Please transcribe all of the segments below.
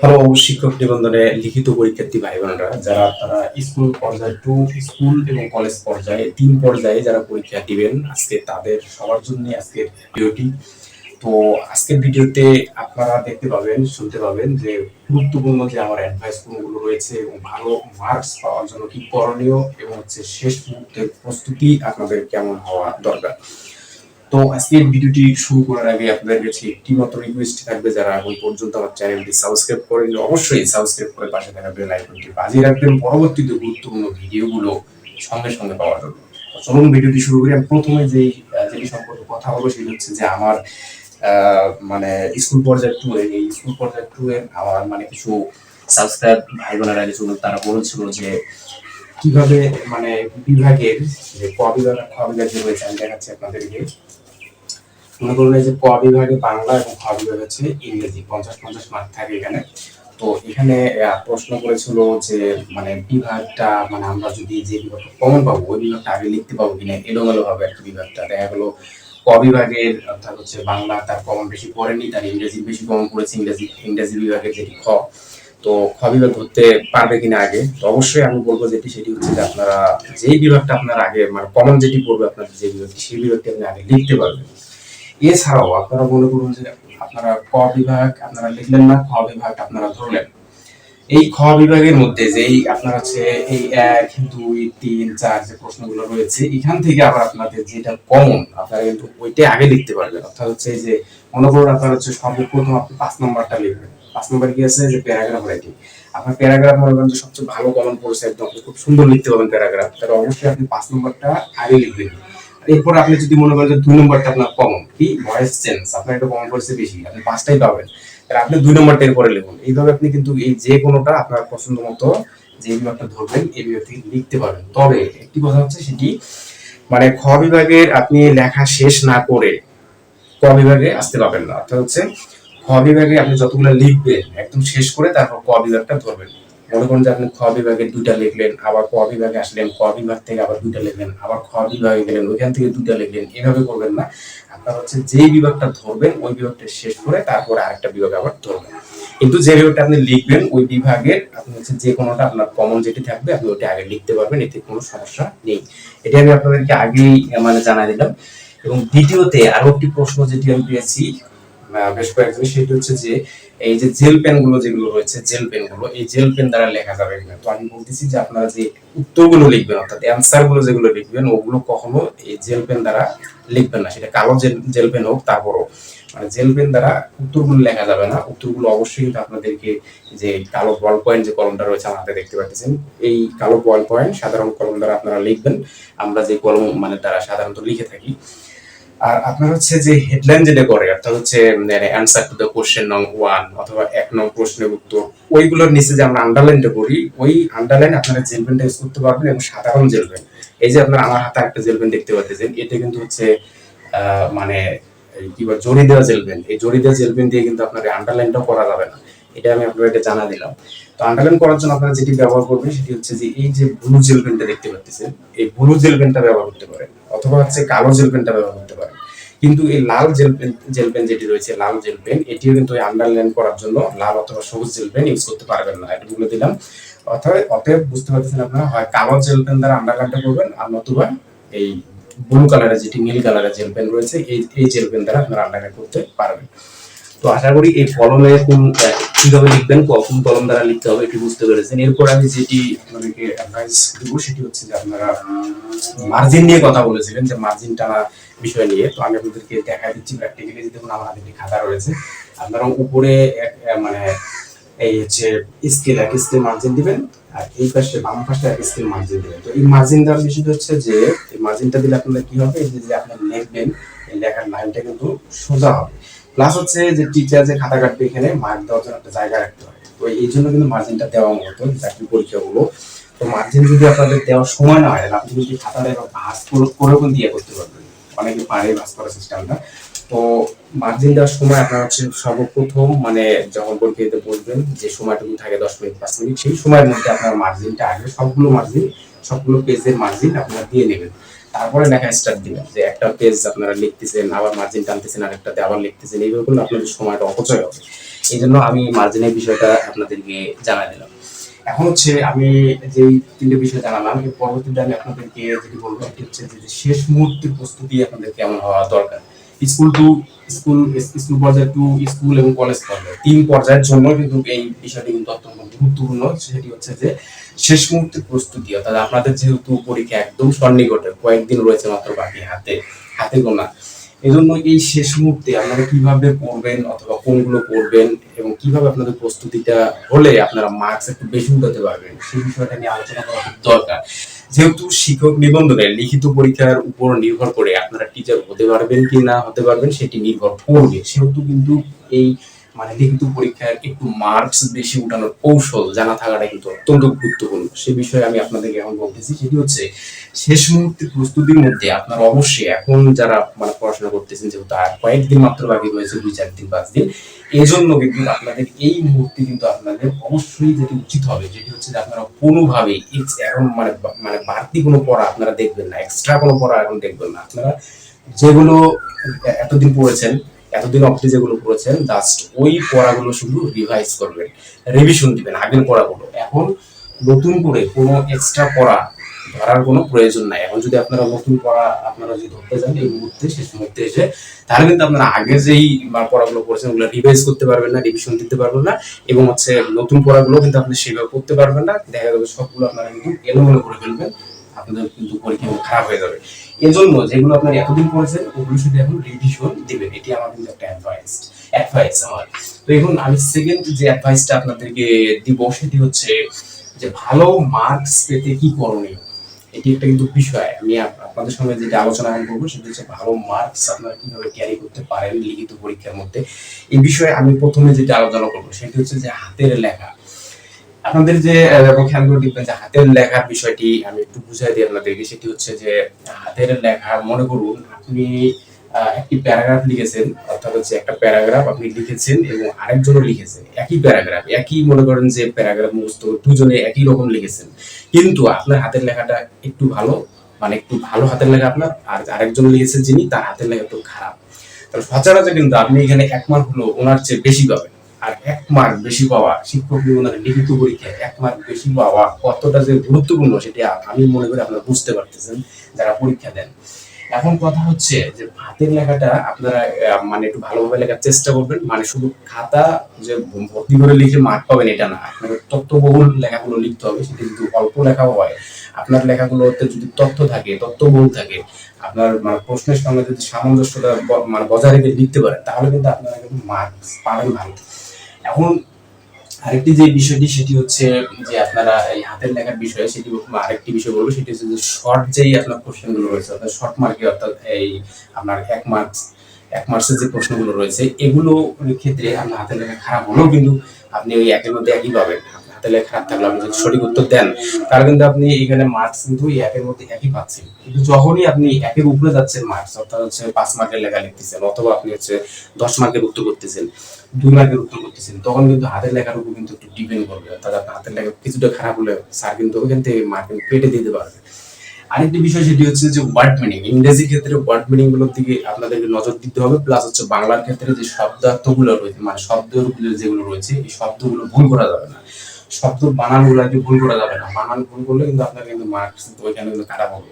Hello, শিক্ষক নিবন্ধনে লিখিত পরীক্ষার্থী ভাই বোনেরা যারা তারা স্কুল পর্যায়ে টু স্কুল এবং কলেজ পর্যায়ে, তিন পর্যায়ে যারা পরীক্ষা দিবেন, আজকে তাদের সবার জন্য আজকের ভিডিওটি। তো আজকের ভিডিওতে আপনারা দেখতে পাবেন, শুনতে পাবেন যে গুরুত্বপূর্ণ যে আমার অ্যাডভাইস কোনগুলো রয়েছে এবং ভালো মার্কস পাওয়ার জন্য কি করণীয় এবং হচ্ছে শেষ মুহূর্তের প্রস্তুতি আপনাদের কেমন হওয়া দরকার। তো আজকের ভিডিওটি শুরু করার আগে আপনাদের কাছে একটি মাত্র রিকোয়েস্ট থাকবে যারা এখন পর্যন্ত আমার চ্যানেলটি সাবস্ক্রাইব করেন অবশ্যই সাবস্ক্রাইব করে পাশে থাকা বেল আইকনটি বাজিয়ে রাখবেন। পরবর্তীতে গুরুত্বপূর্ণ ভিডিওগুলো সঙ্গে সঙ্গে পাওয়ার জন্য। চলুন ভিডিওটি শুরু করি। আমি প্রথমে আহ, যেটি সম্পর্কে কথা বলব সেটি হচ্ছে যে আমার মানে স্কুল পর্যায়ে টু এর এই স্কুল পর্যায়ে টু এর আমার মানে কিছু সাবস্ক্রাইব ভাই বোনেরা কিছু তারা বলেছিল যে কীভাবে মানে বিভাগের যে ক বিভাগ যে রয়েছে আমি দেখাচ্ছি আপনাদেরকে। মনে করুন যে বিভাগে বাংলা এবং খ বিভাগ হচ্ছে ইংরেজি, পঞ্চাশ পঞ্চাশ মার্ক থাকে এখানে। তো এখানে প্রশ্ন করেছিল যে মানে বিভাগটা মানে আমরা যদি যে বিভাগটা কমন পাবো, ওই বিভাগটা আগে লিখতে পাবো কিনা? এলোমেলো ভাবে একটা বিভাগটা দেখা গেলো, ক বিভাগের, অর্থাৎ হচ্ছে বাংলা তার কমন বেশি পড়েনি, তার ইংরেজি বেশি কমন পড়েছে, ইংরেজি ইংরেজি বিভাগের যেটি খ। তো খ বিভাগ ধরতে পারবে কিনা আগে? তো অবশ্যই আমি বলব যেটি, সেটি হচ্ছে যে আপনারা যেই বিভাগটা আপনার আগে মানে কমন যেটি পড়বে আপনার যে বিভাগটি, সেই বিভাগটি আপনি আগে লিখতে পারবেন। এছাড়াও আপনারা মনে করুন যে আপনারা ক বিভাগ, আপনারা লিখলেন না, খ বিভাগ আপনারা ধরলেন। এই খ বিভাগের মধ্যে যেই আপনার হচ্ছে এই এক, দুই, তিন, চার যে প্রশ্নগুলো রয়েছে, এখান থেকে আবার আপনাদের যেটা কমন, আপনারা কিন্তু ওইটাই আগে লিখতে পারবেন। অর্থাৎ হচ্ছে যে মনে করুন আপনার হচ্ছে সর্বপ্রথম আপনি পাঁচ নম্বরটা লিখবেন। পাঁচ নম্বর কি আছে? যে প্যারাগ্রাফ রাইটিং। আপনার প্যারাগ্রাফ মনে করেন যে সবচেয়ে ভালো কমন পড়েছে একদম খুব সুন্দর লিখতে পারবেন প্যারাগ্রাফ। তাহলে অবশ্যই আপনি পাঁচ নম্বরটা আগে লিখবেন। এরপর আপনি যদি মনে করেন যে দুই নম্বরটা আপনার কমন কি? ভয়েস চেঞ্জ আপনার একটা কমন পড়েছে বেশি, আপনি পাঁচটাই পাবেন। তাহলে আপনি দুই নম্বরটা এরপরে লিখুন। এইভাবে আপনি কিন্তু এই যে কোনোটা আপনার পছন্দ মতো যে বিভাগটা ধরবেন এই বিভাগ থেকে লিখতে পারবেন। তবে একটি কথা হচ্ছে সেটি মানে খ বিভাগের আপনি লেখা শেষ না করে ক বিভাগে আসতে পারবেন না। অর্থাৎ হচ্ছে, খ বিভাগে আপনি যতগুলো লিখবেন, একদম শেষ করে তারপর ক বিভাগটা ধরবেন। মনে করুন যে আপনি খ বিভাগে দুইটা লিখলেন, আবার ক বিভাগে আসলেন ক বিভাগ থেকে আবার দুইটা লিখলেন, আবার খ বিভাগে গেলেন, ওইখান থেকে দুইটা লিখলেন, এভাবে করবেন না। আপনার হচ্ছে যেই বিভাগটা ধরবেন, ওই বিভাগটা শেষ করে তারপরে আরেকটা বিভাগ আবার ধরবেন। কিন্তু যে বিভাগটা আপনি লিখবেন, ওই বিভাগের আপনি হচ্ছে যে কোনোটা আপনার কমন যেটি থাকবে, আপনি ওইটা আগে লিখতে পারবেন, এতে কোনো সমস্যা নেই। এটা আমি আপনাদেরকে আগেই মানে জানাই দিলাম। এবং দ্বিতীয়তে আরও একটি প্রশ্ন যেটি আমি পেয়েছি বেশ কয়েকজন সেটি হচ্ছে যে এই যে জেল পেনগুলো যেগুলো রয়েছে, জেল পেনগুলো, এই জেল পেন দ্বারা লেখা যাবে কিনা? তো আমি বলতেছি যে আপনারা যে উত্তরগুলো লিখবেন, অর্থাৎ অ্যান্সারগুলো যেগুলো লিখবেন, ওগুলো কখনো এই জেল পেন দ্বারা লিখবেন না। সেটা কালো জেল জেল পেন হোক, তারপরও। মানে জেল পেন দ্বারা উত্তরগুলো লেখা যাবে না। উত্তরগুলো অবশ্যই কিন্তু আপনাদেরকে যে কালো বল পয়েন্ট যে কলমটা রয়েছে, আমার হাতে দেখতে পাচ্ছেন, এই কালো বল পয়েন্ট সাধারণ কলম দ্বারা আপনারা লিখবেন। আমরা যে কলম মানে দ্বারা সাধারণত লিখে থাকি আর আপনার হচ্ছে যে হেডলাইন যেটা করে, অর্থাৎ হচ্ছে অ্যান্সার টু দ্য কোশ্চেন নং ওয়ান অথবা এক নং প্রশ্নের উত্তর, ওইগুলোর নিচে যে আমরা আন্ডারলাইনটা করি, ওই আন্ডারলাইন আপনারা জেলপেনটা ইউজ করতে পারবেন এবং সাধারণ জেলপেন এই যে আপনার আমার হাতে একটা জেলপেন দেখতে পাচ্ছেন, এটা কিন্তু হচ্ছে মানে কি বলে জড়ি দেওয়া জেলপেন এই জড়ি দেওয়া জেলপেন দিয়ে কিন্তু আপনার আন্ডারলাইনটাও করা যাবে না, এটা আমি আপনাদেরকে জানা দিলাম। তো আন্ডারলাইন করার জন্য আপনারা যেটি ব্যবহার করবেন সেটি হচ্ছে যে এই যে ব্লু জেল পেনটা দেখতে পাচ্ছেন, এই ব্লু জেল পেনটা ব্যবহার করতে পারেন। অথবা হচ্ছে কালো জেল পেনটা ব্যবহার করতে পারেন। কিন্তু এই লাল জেল পেন জেল পেন যেটি রয়েছে, লাল জেল পেন এটিও কিন্তু আন্ডারলাইন করার জন্য লাল অথবা সবুজ জেল পেন ইউজ করতে পারবেন না। এটা বলে দিলাম। অর্থাৎ অতএব বুঝতে পারতেছেন আপনারা, হয় কালো জেল পেন দ্বারা আন্ডারলাইনটা করবেন, আর নতুবা এই ব্লু কালারের যেটি নীল কালারের জেল পেন রয়েছে, এই এই জেল পেন দ্বারা আপনারা আন্ডারলাইন করতে পারবেন। তো আশা করি এই কলমে কোন কীভাবে লিখবেন কোন কলম দ্বারা লিখতে হবে এটি বুঝতে পেরেছেন। এরপর আমি যেটি আপনাদেরকে অ্যাডভাইস দেবো, সেটি হচ্ছে যে আপনারা মার্জিন নিয়ে কথা বলেছিলেন, যে মার্জিন টানা বিষয় নিয়ে। তো আমি আপনাদেরকে দেখা দিচ্ছি প্র্যাকটিক্যালি দেখুন আমার হাতে খাতা রয়েছে। আপনারা উপরে মানে এই হচ্ছে স্কেল এক স্কেল মার্জিন দিবেন, আর এই পাশে, বাম পাশে এক স্কেল মার্জিন দিবেন। তো এই মার্জিন দেওয়ার বিষয়টা হচ্ছে যে, এই মার্জিনটা দিলে আপনাদের কি হবে? যে আপনার লিখবেন এই লেখার লাইনটা কিন্তু সোজা হবে। প্লাস হচ্ছে যে টিচার যে খাতা কাটবে এখানে মার্ক দেওয়ার জন্য একটা জায়গা রাখতে হয়। তো এই জন্য কিন্তু মার্জিনটা দেওয়া হতো চাকরি পরীক্ষাগুলো। তো মার্জিন যদি আপনাদের দেওয়ার সময় না হয় আপনি যদি খাতাটা ভাঁজ করে করেও কিন্তু ইয়ে করতে পারবেন। অনেকে পারে ভাঁজ করার সিস্টেমটা তো মার্জিন দেওয়ার সময় আপনার হচ্ছে সর্বপ্রথম মানে যখন পরীক্ষাতে বসবেন, যে সময়টুকু থাকে, দশ মিনিট, পাঁচ মিনিট, সেই সময়ের মধ্যে আপনার মার্জিনটা আগে সবগুলো মার্জিন সবগুলো পেজের মার্জিন আপনারা দিয়ে নেবেন। তারপরে লেখা স্টার্ট দিবেন যে একটা পেজ আপনারা লিখতেছেন, আবার মার্জিন টানতেছেন আর আরেকটাতে আবার লিখতেছেন এইভাবে করলে আপনাদের সময়টা অপচয় হবে। এই জন্য আমি মার্জিনের বিষয়টা আপনাদেরকে জানাই দিলাম। এখন হচ্ছে আমি যে তিনটে বিষয় জানালাম পরবর্তীতে আমি আপনাদেরকে যেটি বলব, এটি হচ্ছে যে শেষ মুহূর্তের প্রস্তুতি আপনাদের কেমন হওয়া দরকার। স্কুল টু স্কুল স্কুল পর্যায়ে টু স্কুল এবং কলেজ পর্যায়ে। তিন পর্যায়ের জন্য কিন্তু এই বিষয়টি কিন্তু অত্যন্ত গুরুত্বপূর্ণ। সেটি হচ্ছে যে শেষ মুহূর্তে প্রস্তুতি, অর্থাৎ আপনাদের যেহেতু পরীক্ষা একদম সন্নিকটে, কয়েকদিন রয়েছে মাত্র বাকি হাতে হাতে গোনা। এই জন্য এই শেষ মুহূর্তে আপনারা কীভাবে পড়বেন অথবা কোনগুলো পড়বেন এবং কীভাবে আপনাদের প্রস্তুতিটা হলে আপনারা মার্কস একটু বেশি উঠাতে পারবেন, সেই বিষয়টা নিয়ে আলোচনা করা দরকার। যেহেতু শিক্ষক নিবন্ধনের লিখিত পরীক্ষার উপর নির্ভর করে আপনারা টিচার হতে পারবেন কি না হতে পারবেন, সেটি নির্ভর করবে। সেহেতু কিন্তু এই মানে লিখিত পরীক্ষার একটু মার্কস বেশি উঠানোর কৌশল জানা থাকাটা কিন্তু অত্যন্ত গুরুত্বপূর্ণ। সে বিষয়ে আমি আপনাদেরকে এখন বলতেছি, সেটি হচ্ছে শেষ মুহূর্তে প্রস্তুতির মধ্যে আপনারা অবশ্যই এখন যারা মানে পড়াশোনা করতেছেন, যেহেতু আর কয়েকদিন মাত্র বাকি রয়েছে, দুই, চার দিন, পাঁচ দিন এই জন্য কিন্তু আপনাদের এই মুহূর্তে কিন্তু আপনাদের অবশ্যই যেটি উচিত হবে, যেটি হচ্ছে যে আপনারা কোনোভাবেই এখন মানে মানে বাড়তি কোনো পড়া আপনারা দেখবেন না এক্সট্রা কোনো পড়া এখন দেখবেন না। আপনারা যেগুলো এতদিন পড়েছেন এতদিন অবধি যেগুলো পড়েছেন জাস্ট ওই পড়াগুলো শুধু রিভাইজ করবেন রিভিশন দিবেন, আগের পড়াগুলো। এখন নতুন করে কোনো এক্সট্রা পড়া ধরার কোনো প্রয়োজন নাই। এখন যদি আপনারা নতুন পড়া আপনারা যদি ধরতে যান, এই মুহূর্তে, শেষ মুহূর্তে এসে, তাহলে কিন্তু আপনারা আগে যেই পড়াগুলো পড়েছেন ওগুলো রিভাইজ করতে পারবেন না রিভিশন দিতে পারবেন না, এবং হচ্ছে নতুন পড়াগুলো কিন্তু আপনি সেভাবে করতে পারবেন না। দেখা যাবে সবগুলো আপনারা কিন্তু এলোমেলো করে ফেলবেন। আপনাদের কিন্তু পরীক্ষা খারাপ হয়ে যাবে। এজন্য যেগুলো আপনারা এতদিন পড়েছেন, ওগুলো শুধু এখন রিভিশন দিবেন। এটি আমার কিন্তু একটা অ্যাডভাইস অ্যাডভাইস আমার। তো এখন আমি সেকেন্ড যে অ্যাডভাইসটা আপনাদেরকে দিব, সেটি হচ্ছে যে ভালো মার্কস পেতে কি করণীয়? এটি একটা কিন্তু বিষয়। আমি আপনাদের সঙ্গে যেটা আলোচনা আমি করব, সেটা হচ্ছে ভালো মার্কস আপনারা কীভাবে ক্যারি করতে পারেন লিখিত পরীক্ষার মধ্যে। এই বিষয়ে আমি প্রথমে যেটা আলোচনা করব, সেটি হচ্ছে যে হাতের লেখা। আপনাদের যে এবং খেয়াল দেখবেন যে হাতের লেখার বিষয়টি আমি একটু বুঝাই দিই আপনাদেরকে, সেটি হচ্ছে যে হাতের লেখা, মনে করুন আপনি একটি প্যারাগ্রাফ লিখেছেন, অর্থাৎ হচ্ছে একটা প্যারাগ্রাফ আপনি লিখেছেন এবং আরেকজনও লিখেছেন, একই প্যারাগ্রাফ, একই মনে করেন যে প্যারাগ্রাফ মুখস্থ, দুজনে একই রকম লিখেছেন। কিন্তু আপনার হাতের লেখাটা একটু ভালো মানে একটু ভালো হাতের লেখা আপনার, আর আরেকজন লিখেছেন যিনি, তার হাতের লেখা একটু খারাপ। তাহলে সচরাচর কিন্তু আপনি এখানে এক হলো ওনার চেয়ে বেশি পাবেন। আর এক মার্ক বেশি পাওয়া শিক্ষক নিবন্ধনের লিখিত পরীক্ষায় এক মার্ক বেশি পাওয়া কতটা যে গুরুত্বপূর্ণ সেটা আমি মনে করি আপনারা বুঝতে পারতেছেন, যারা পরীক্ষা দেন। এখন কথা হচ্ছে যে হাতের লেখাটা আপনারা মানে একটু ভালোভাবে লেখার চেষ্টা করবেন। মানে শুধু খাতা যে ভর্তি করে লিখে মার্ক পাবেন এটা না। আপনাকে তথ্যবহুল লেখাগুলো লিখতে হবে, সেটা যদি অল্প লেখাও হয়, আপনার লেখাগুলোতে যদি তথ্য থাকে তথ্যবহুল থাকে, আপনার মানে প্রশ্নের সঙ্গে যদি সামঞ্জস্যতা মানে বজায় রেখে লিখতে পারেন, তাহলে কিন্তু আপনারা কিন্তু মার্কস পাবেন ভালো। এখন আরেকটি যে বিষয়টি, সেটি হচ্ছে যে আপনারা এই হাতের লেখার বিষয়ে সেটি আরেকটি বিষয় বলব, সেটি হচ্ছে যে শর্ট যেই আপনার কোশ্চেনগুলো রয়েছে, অর্থাৎ শর্ট মার্কে অর্থাৎ এই আপনার এক মার্কস এক মার্কসের যে প্রশ্নগুলো রয়েছে এগুলো ক্ষেত্রে আপনার হাতের লেখা খারাপ হলেও কিন্তু আপনি ওই একের মধ্যে একই পাবেন। লেখা খারাপ থাকলে আপনি যদি সঠিক উত্তর দেন। তাহলে কিন্তু আপনি এখানে মার্কস কিন্তু একের মধ্যে একই পাচ্ছেন। কিন্তু যখনই আপনি একের উপরে যাচ্ছেন মার্কস অর্থাৎ হচ্ছে পাঁচ মার্কের লেখা লিখতেছেন, অথবা আপনি হচ্ছে দশ মার্কের উত্তর করতেছেন, দুই মার্কের উত্তর করতেছেন, তখন কিন্তু হাতের লেখার উপর কিন্তু একটু ডিপেন্ড করবে। অর্থাৎ আপনার হাতের লেখা কিছুটা খারাপ হলে স্যার কিন্তু ওখান থেকে মার্ক কেটে দিতে পারবে। আরেকটি বিষয় সেটি হচ্ছে যে ওয়ার্ড মিনিং ইংরেজি ক্ষেত্রে ওয়ার্ড মিনিংগুলোর দিকে আপনাদেরকে নজর দিতে হবে প্লাস হচ্ছে বাংলার ক্ষেত্রে যে শব্দার্থগুলো রয়েছে মানে শব্দগুলো যেগুলো রয়েছে, এই শব্দগুলো ভুল করা যাবে না। শব্দ বানানগুলোকে ভুল করা যাবে না। বানান ভুল করলে কিন্তু আপনার কিন্তু মার্কস ওইখানে কিন্তু খারাপ হবে।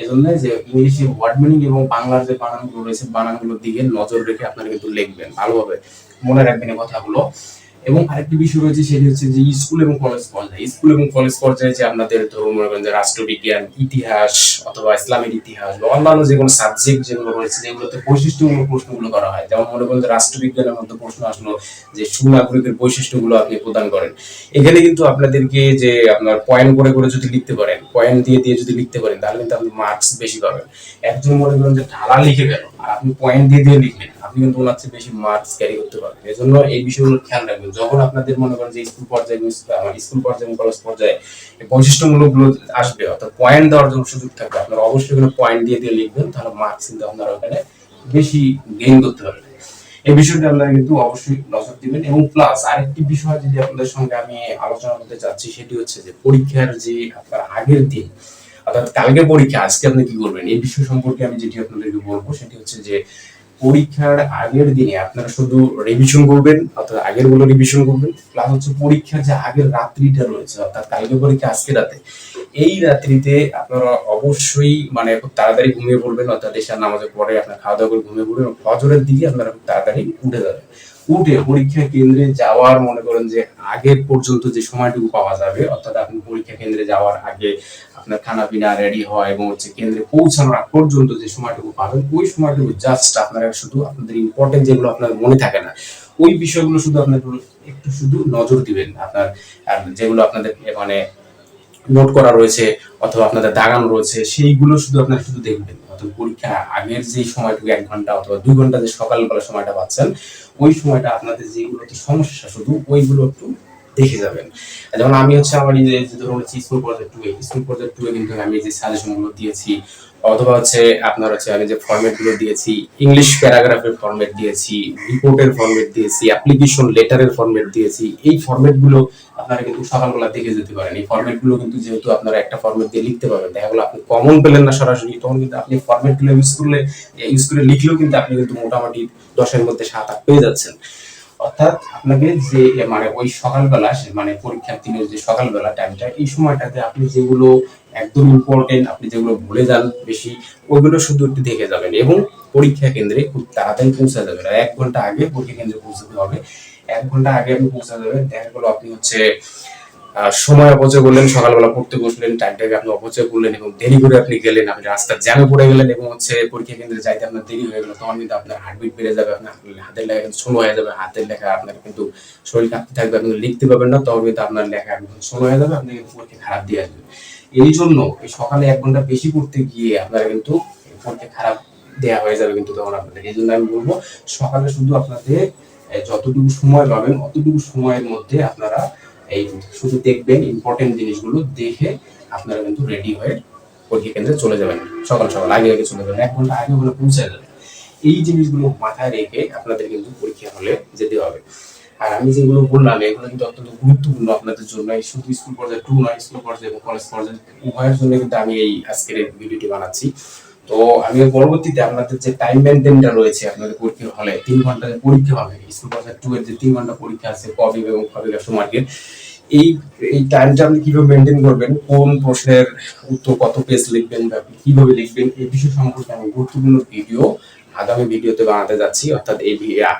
এই জন্য যে ইংলিশে ওয়ার্ড মিনিং এবং বাংলার যে বানানগুলো রয়েছে, বানানগুলোর দিকে নজর রেখে আপনারা কিন্তু লিখবেন। ভালোভাবে মনে রাখবেন এই কথাগুলো। এবং আরেকটি বিষয় রয়েছে, সেটি হচ্ছে যে স্কুল এবং কলেজ পর্যায়ে। স্কুল এবং কলেজ পর্যায়ে যে আপনাদের ধরুন মনে করেন যে রাষ্ট্রবিজ্ঞান, ইতিহাস অথবা ইসলামের ইতিহাস বা অন্যান্য যে কোনো সাবজেক্ট যেগুলো রয়েছে, যেগুলোতে বৈশিষ্ট্যমূলক প্রশ্নগুলো করা হয়। যেমন মনে করেন যে রাষ্ট্রবিজ্ঞানের মধ্যে প্রশ্ন আসলো যে সুনাগরিকের বৈশিষ্ট্যগুলো আপনি প্রদান করেন। এখানে কিন্তু আপনাদেরকে যে আপনার পয়েন্ট করে করে যদি লিখতে পারেন পয়েন্ট দিয়ে দিয়ে যদি লিখতে পারেন, তাহলে কিন্তু আপনি মার্কস বেশি পাবেন। একজন মনে করেন যে ঢালা লিখে গেল, আর আপনি পয়েন্ট দিয়ে দিয়ে লিখলেন। আপনি কিন্তু ওনার চেয়ে বেশি মার্কস ক্যারি করতে পারবেন। এই বিষয়গুলো খেয়াল রাখবেন। যখন আপনাদের মনে করেন যে স্কুল পর্যায়ে আমার স্কুল পর্যায়ে কলেজ পর্যায়ে আসবে, অর্থাৎ পয়েন্ট দেওয়ার জন্য সুযোগ থাকবে, আপনারা অবশ্যই পয়েন্ট দিয়ে দিয়ে লিখবেন, তাহলে মার্কস কিন্তু আপনারা ওখানে বেশি গেইন করতে পারবেন। এই আপনারা কিন্তু অবশ্যই নজর দিবেন। এবং প্লাস আরেকটি বিষয় যদি আপনাদের সঙ্গে আমি আলোচনা করতে চাচ্ছি, সেটি হচ্ছে যে পরীক্ষার যে আপনার আগের দিন, অর্থাৎ কালকে পরীক্ষা, আজকে আপনি কি করবেন, এই বিষয় সম্পর্কে আমি যেটি আপনাদেরকে বলব, সেটি হচ্ছে যে পরীক্ষার আগের দিনে আপনারা শুধু রিভিশন করবেন, অর্থাৎ আগেরগুলো রিভিশন করবেন প্লাস হচ্ছে পরীক্ষার যে আগের রাত্রিটা রয়েছে, অর্থাৎ কালকে পরীক্ষা, আজকে রাতে। এই রাত্রিতে আপনারা অবশ্যই মানে খুব তাড়াতাড়ি ঘুমিয়ে পড়বেন, অর্থাৎ এশার নামাজের পরে আপনার খাওয়া দাওয়া করে ঘুমিয়ে পড়বেন ফজরের দিকে আপনারা খুব তাড়াতাড়ি উঠে যাবেন। উঠে পরীক্ষা কেন্দ্রে যাওয়ার, মনে করেন যে আগের পর্যন্ত যে সময়টুকু পাওয়া যাবে, অর্থাৎ আপনি পরীক্ষা কেন্দ্রে যাওয়ার আগে আপনার খানা পিনা রেডি হয় এবং হচ্ছে কেন্দ্রে পৌঁছানোর আগ পর্যন্ত যে সময়টুকু পাবেন, ওই সময়টুকু জাস্ট আপনারা শুধু আপনাদের ইম্পর্টেন্ট যেগুলো আপনার মনে থাকে না, ওই বিষয়গুলো শুধু আপনার একটু শুধু নজর দিবেন। আপনার যেগুলো আপনাদের মানে নোট করা রয়েছে অথবা আপনাদের দাগানো রয়েছে, সেইগুলো শুধু আপনারা শুধু দেখবেন। অথবা পরীক্ষা আগের যে সময়টুকু এক ঘণ্টা অথবা দুই ঘণ্টা যে সকালবেলা সময়টা পাচ্ছেন, ওই সময়টা আপনাদের যেগুলোতে সমস্যা, শুধু ওইগুলো একটু দেখে যাবেন। যেমন আমি হচ্ছে আমার যে ধরুন হচ্ছে স্কুল পর্যায়ে টু স্কুল পর্যায়ে টু কিন্তু আমি যে সাজেশনগুলো দিয়েছি, অথবা হচ্ছে আপনার হচ্ছে আমি যে ফরম্যাটগুলো দিয়েছি ইংলিশ প্যারাগ্রাফের ফরম্যাট দিয়েছি রিপোর্টের ফরম্যাট দিয়েছি অ্যাপ্লিকেশন লেটারের ফরম্যাট দিয়েছি, এই ফরম্যাটগুলো আপনারা কিন্তু সকালবেলা দেখে যেতে পারেন। এই ফরম্যাটগুলো কিন্তু যেহেতু আপনারা একটা ফরম্যাট দিয়ে লিখতে পারবেন, দেখা গেলো আপনি কমন পেলেন না সরাসরি, তখন কিন্তু আপনি ফরম্যাটগুলো ইউজ করলে ইউজ করে লিখলেও কিন্তু আপনি কিন্তু মোটামুটি দশের মধ্যে সাত আট পেয়ে যাচ্ছেন। অর্থাৎ আপনাকে যে মানে ওই সকালবেলা মানে পরীক্ষার দিনের যে সকালবেলা টাইমটা এই সময়টাতে আপনি যেগুলো একদম ইম্পর্টেন্ট আপনি যেগুলো ভুলে যান বেশি, ওইগুলো শুধু একটু দেখে যাবেন এবং পরীক্ষা কেন্দ্রে খুব তাড়াতাড়ি পৌঁছে যাবেন। এক ঘণ্টা আগে পরীক্ষা কেন্দ্রে পৌঁছাতে হবে। এক ঘণ্টা আগে আপনি পৌঁছাতে যাবেন। দেখা গেলো আপনি হচ্ছে সময় অপচয় করলেন, সকালবেলা পড়তে বসলেন টাইমটাকে আপনি অপচয় করলেন এবং দেরি করে আপনি গেলেন, আপনি রাস্তার জ্যামে পড়ে গেলেন এবং হচ্ছে পরীক্ষা কেন্দ্রে যাইতে আপনার দেরি হয়ে গেল, তখন কিন্তু আপনার হার্টবিট বেড়ে যাবে, আপনার হাতের লেখা কিন্তু হয়ে যাবে, হাতের লেখা আপনার কিন্তু শরীর কাঁপতে থাকবে, আপনি লিখতে পারবেন না, তখন কিন্তু আপনার লেখা একদম স্লো হয়ে যাবে, আপনি কিন্তু পরীক্ষা খারাপ দিয়ে আসবেন। এই জন্য এই সকালে এক ঘণ্টা বেশি পড়তে গিয়ে আপনার কিন্তু পরীক্ষা খারাপ দেয়া হয়ে যাবে কিন্তু তখন আপনাদের এই জন্য আমি বলব, সকালে শুধু আপনাদের যতটুকু সময় পাবেন, অতটুকু সময়ের মধ্যে আপনারা এই শুধু দেখবেন ইম্পর্টেন্ট জিনিসগুলো দেখে আপনারা কিন্তু রেডি হয়ে পরীক্ষা কেন্দ্রে চলে যাবেন। সকাল সকাল, আগে আগে চলে যাবেন, এক ঘণ্টা আগে ওখানে পৌঁছে যাবেন। এই জিনিসগুলো মাথায় রেখে আপনাদের কিন্তু পরীক্ষা হলে যেতে হবে। আর আমি যেগুলো বললাম, এগুলো কিন্তু অত্যন্ত গুরুত্বপূর্ণ আপনাদের জন্য শুধু স্কুল পর্যায়ে টু নয় স্কুল পর্যায়ে এবং কলেজ পর্যায়ে উভয়ের জন্য কিন্তু আমি এই আজকের ভিডিওটি বানাচ্ছি। তো আমি পরবর্তীতে আপনাদের যে টাইম মেনটেনটা রয়েছে আপনাদের পরীক্ষা হলে, তিন ঘণ্টা পরীক্ষা হবে। স্কুল পর্যায়ে টু এর যে তিন ঘণ্টা পরীক্ষা আছে কবি এবং কবি মার্কেট এই এই টাইমটা আপনি কীভাবে মেনটেন করবেন? কোন প্রশ্নের উত্তর, কত পেজ লিখবেন বা আপনি কীভাবে লিখবেন? এই বিষয় সম্পর্কে আমি গুরুত্বপূর্ণ ভিডিও আগামী ভিডিওতে বানাতে যাচ্ছি। অর্থাৎ এই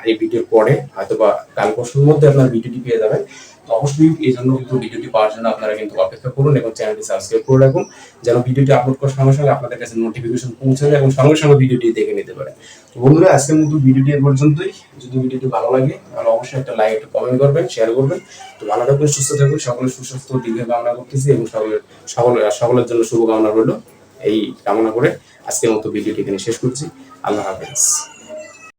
এই ভিডিওর পরে হয়তো বা কাল পরশুর মধ্যে আপনার ভিডিওটি পেয়ে যাবেন। তো অবশ্যই এই জন্য কিন্তু ভিডিওটি পাওয়ার জন্য আপনারা কিন্তু অপেক্ষা করুন এবং চ্যানেলটি সাবস্ক্রাইব করে রাখুন, যেন ভিডিওটি আপলোড করার সঙ্গে সঙ্গে আপনাদের কাছে নোটিফিকেশন পৌঁছে যায় এবং সঙ্গে সঙ্গে ভিডিওটি দেখে নিতে পারেন। তো বন্ধুরা, আজকের মতো ভিডিওটি এ পর্যন্তই। যদি ভিডিওটি ভালো লাগে, তাহলে অবশ্যই একটা লাইক একটা কমেন্ট করবেন শেয়ার করবেন। তো ভালো থাকবেন সুস্থ থাকবেন সকলের সুস্বাস্থ্য দীর্ঘ কামনা করতেছি এবং সকলের সকলের সকলের জন্য শুভকামনা রইল। এই কামনা করে আজকের মতো ভিডিওটি এখানে শেষ করছি। আল্লাহ হাফেজ।